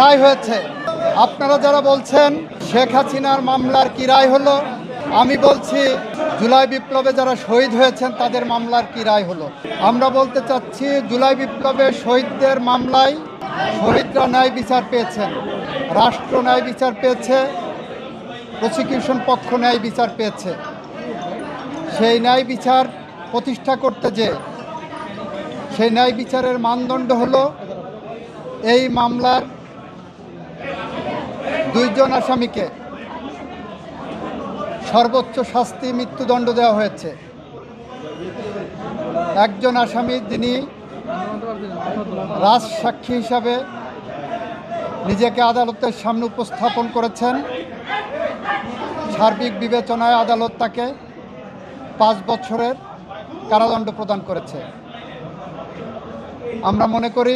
রায় হয়েছে। আপনারা যারা বলছেন শেখ হাসিনার মামলার কি রায় হলো, আমি বলছি জুলাই বিপ্লবে যারা শহীদ হয়েছেন তাদের মামলার কি রায় হলো। আমরা বলতে চাচ্ছি জুলাই বিপ্লবে শহীদদের মামলায় শহীদরা ন্যায় বিচার পেয়েছেন, রাষ্ট্র ন্যায় বিচার পেয়েছে প্রসিকিউশন পক্ষ ন্যায় বিচার পেয়েছে। সেই ন্যায় বিচার প্রতিষ্ঠা করতে যে, সেই ন্যায় বিচারের মানদণ্ড হলো এই মামলার দুইজন আসামিকে সর্বোচ্চ শাস্তি মৃত্যুদণ্ড দেওয়া হয়েছে। একজন আসামি যিনি রাজ সাক্ষী হিসাবে নিজেকে আদালতের সামনে উপস্থাপন করেছেন। সার্বিক বিবেচনায় আদালত তাকে পাঁচ বছরের কারাদণ্ড প্রদান করেছে। আমরা মনে করি,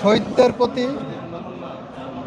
শহীদদের প্রতি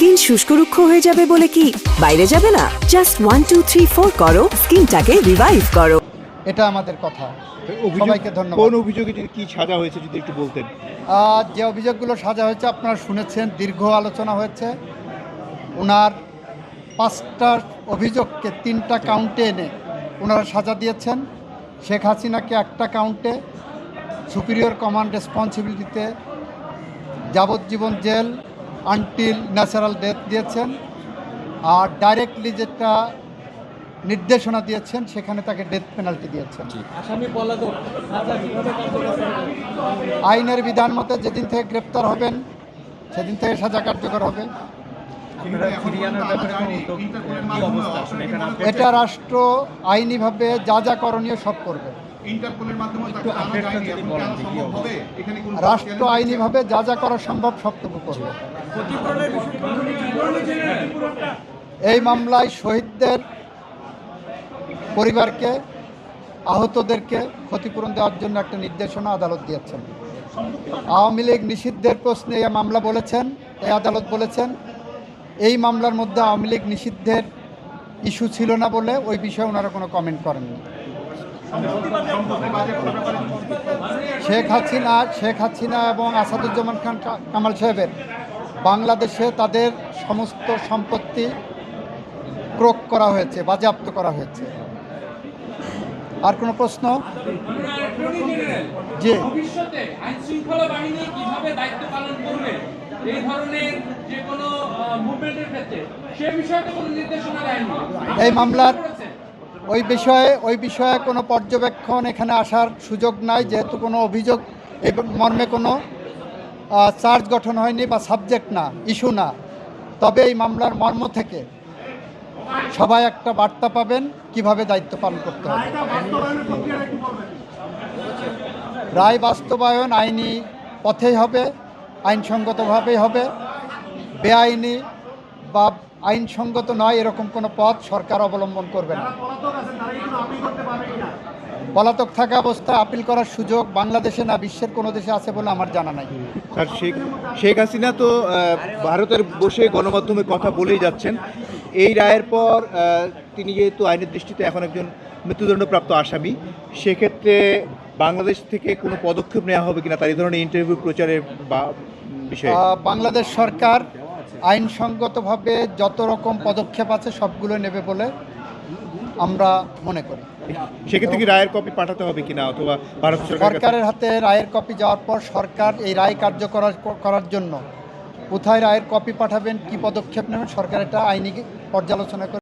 স্কিন শুষ্ক রুক্ষ হয়ে যাবে বলে কি? বাইরে যাবে না। Just one two three four করো। স্কিনটাকে রিভাইভ করো। এটা আমাদের কথা। সবাইকে ধন্যবাদ। কোন অভিযোগে কি সাজা হয়েছে যদি একটু বলতেন? যে অভিযোগগুলো সাজা হয়েছে আপনারা শুনেছেন দীর্ঘ আলোচনা হয়েছে। ওনার পাঁচটা অভিযোগকে তিনটা কাউন্টে এনে ওনারা সাজা দিয়েছেন। শেখ হাসিনাকে একটা কাউন্টে সুপিরিয়র কমান্ড রেসপন্সিবিলিটিতে যাবজ্জীবন জেল আনটিল ন্যাচারাল ডেথ দিয়েছেন। আর ডাইরেক্টলি যেটা নির্দেশনা দিয়েছেন সেখানে তাকে ডেথ পেনাল্টি দিয়েছেন। আইনের বিধান মতে যেদিন থেকে গ্রেপ্তার হবেন সেদিন থেকে সাজা কার্যকর হবে। এটা রাষ্ট্র আইনিভাবে যা যা করণীয় সব করবে। রাষ্ট্র আইনিভাবে যা যা করা সম্ভব সবটুকু করবে। এই মামলায় শহীদদের পরিবারকে আহতদেরকে ক্ষতিপূরণ দেওয়ার জন্য একটা নির্দেশনা আদালত দিয়েছেন। আওয়ামী লীগ নিষিদ্ধের প্রশ্নে এই মামলা বলেছেন এই আদালত বলেছেন এই মামলার মধ্যে আওয়ামী লীগ নিষিদ্ধের ইস্যু ছিল না বলে ওই বিষয়ে ওনারা কোনো কমেন্ট করেননি। শেখ হাসিনা শেখ হাসিনা এবং আসাদুজ্জামান খান কামাল সাহেবের বাংলাদেশে তাদের সমস্ত সম্পত্তি ক্রোক করা হয়েছে বাজেয়াপ্ত করা হয়েছে। আর কোনো প্রশ্ন? জি। ভবিষ্যতে আইন শৃঙ্খলা বাহিনী কীভাবে দায়িত্ব পালন করবে? এই ধরনের যে কোনো মুভমেন্টের ক্ষেত্রে সে বিষয়ে কোনো নির্দেশনা দেয়নি। এই মামলার ওই বিষয়ে ওই বিষয়ে কোনো পর্যবেক্ষণ এখানে আসার সুযোগ নাই, যেহেতু কোনো অভিযোগ মর্মে কোনো চার্জ গঠন হয়নি বা সাবজেক্ট না, ইস্যু না। তবে এই মামলার মর্ম থেকে সবাই একটা বার্তা পাবেন, কীভাবে দায়িত্ব পালন করতে হবে। রায় বাস্তবায়ন আইনি পথেই হবে, আইনসঙ্গতভাবেই হবে। বেআইনি বা আইনসঙ্গত নয় এরকম কোনো পথ সরকার অবলম্বন করবে না। পলাতক থাকা অবস্থায় আপিল করার সুযোগ বাংলাদেশে না বিশ্বের কোনো দেশে আছে বলে আমার জানা নাই। স্যার শেখ শেখ হাসিনা তো ভারতের বসে গণমাধ্যমে কথা বলেই যাচ্ছেন। এই রায়ের পর তিনি যেহেতু আইনের দৃষ্টিতে এখন একজন মৃত্যুদণ্ডপ্রাপ্ত আসামি সেক্ষেত্রে বাংলাদেশ থেকে কোনো পদক্ষেপ নেওয়া হবে কিনা তার এই ধরনের ইন্টারভিউ প্রচারের বা বিষয়ে? বাংলাদেশ সরকার আইনসঙ্গতভাবে যত রকম পদক্ষেপ আছে সবগুলো নেবে বলে আমরা মনে করি। সেক্ষেত্রে কি রায়ের কপি পাঠাতে হবে কিনা অথবা ভারত সরকারের হাতে রায়ের কপি যাওয়ার পর সরকার এই রায় কার্য করার জন্য কোথায় রায়ের কপি পাঠাবেন কি পদক্ষেপ নেবেন সরকার এটা আইনি পর্যালোচনা করে